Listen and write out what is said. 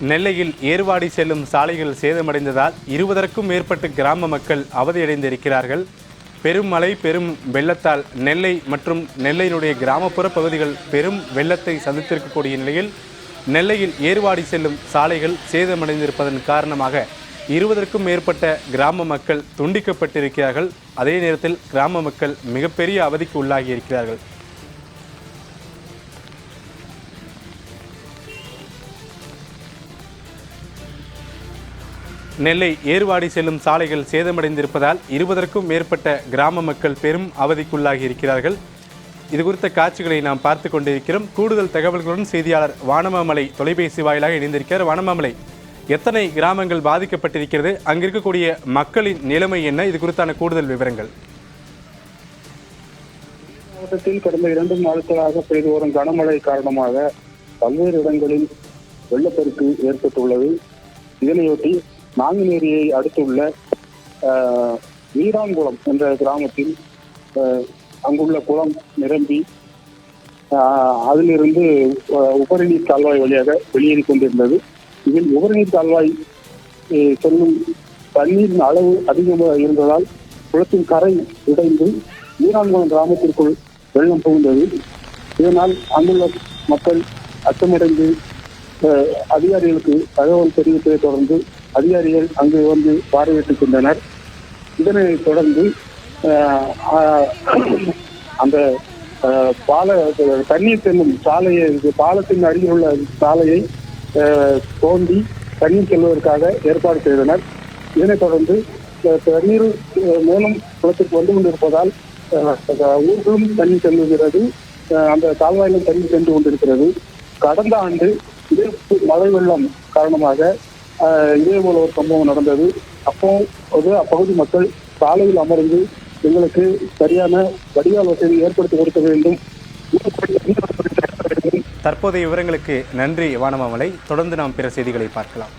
நெல்லையில் ஏர்வாடி செல்லும் சாலைகள் சேதமடைந்ததால் இருபதற்கும் மேற்பட்ட கிராம மக்கள் அவதியடைந்திருக்கிறார்கள். பெரும் மழை பெரும் வெள்ளத்தால் நெல்லை மற்றும் நெல்லையினுடைய கிராமப்புற பகுதிகள் பெரும் வெள்ளத்தை சந்தித்திருக்கக்கூடிய நிலையில் நெல்லையில் ஏர்வாடி செல்லும் சாலைகள் சேதமடைந்திருப்பதன் காரணமாக இருபதற்கும் மேற்பட்ட கிராம மக்கள் துண்டிக்கப்பட்டிருக்கிறார்கள். அதே நேரத்தில் கிராம மக்கள் மிகப்பெரிய அவதிக்கு உள்ளாகி இருக்கிறார்கள் நெல்லை ஏர்வாடி செல்லும் சாலைகள் சேதமடைந்திருப்பதால் இருபதற்கும் மேற்பட்ட கிராம மக்கள் பெரும் அவதிக்குள்ளாகி இருக்கிறார்கள். இது குறித்த காட்சிகளை நாம் பார்த்து கொண்டிருக்கிறோம். கூடுதல் தகவல்களுடன் செய்தியாளர் வானமாமலை தொலைபேசி வாயிலாக இணைந்திருக்கிறார். வானமாமலை எத்தனை கிராமங்கள் பாதிக்கப்பட்டிருக்கிறது? அங்கிருக்கக்கூடிய மக்களின் நிலைமை என்ன? இது குறித்தான கூடுதல் விவரங்கள். மாவட்டத்தில் கடந்த இரண்டு நாட்களாக பெய்து வரும் கனமழை காரணமாக பல்வேறு இடங்களில் வெள்ளப்பெருக்கு ஏற்பட்டுள்ளது. இதனையொட்டி நாங்குநேரியை அடுத்துள்ள வீராங்குளம் என்ற கிராமத்தில் அங்குள்ள குளம் நிரம்பி அதிலிருந்து உபரிநீர் கால்வாய் வழியாக வெளியேறி கொண்டிருந்தது. இதில் உபரிநீர் கால்வாய் சொல்லும் செல்லும் தண்ணீரின் அளவு அதிகமாக இருந்ததால் குளத்தின் கரை உடைந்து வீராங்குளம் கிராமத்திற்குள் வெள்ளம் புகுந்தது. இதனால் அங்குள்ள மக்கள் அச்சமடைந்து அதிகாரிகளுக்கு தகவல் தெரிவித்ததை தொடர்ந்து அதிகாரிகள் அங்கு வந்து பார்வையிட்டுக் கொண்டனர். இதனைத் தொடர்ந்து அந்த பால தண்ணீர் செல்லும் சாலையை பாலத்தின் அருகில் உள்ள சாலையை தோண்டி தண்ணீர் செல்வதற்காக ஏற்பாடு செய்தனர். இதனைத் தொடர்ந்து தண்ணீர் மேலும் குளத்திற்கு வந்து கொண்டிருப்பதால் ஊர்களும் தண்ணீர் செல்லுகிறது. அந்த கால்வாயிலும் தண்ணீர் சென்று கொண்டிருக்கிறது. கடந்த ஆண்டு இதே மழை வெள்ளம் காரணமாக இதே போல ஒரு சம்பவம் நடந்தது. அப்போ அது அப்பகுதி மக்கள் சாலையில் அமர்ந்து எங்களுக்கு சரியான வடிகால் வசதி ஏற்படுத்தி கொடுக்க வேண்டும். தற்போதைய விவரங்களுக்கு நன்றி வானமாமலை. தொடர்ந்து நாம் பிற செய்திகளை பார்க்கலாம்.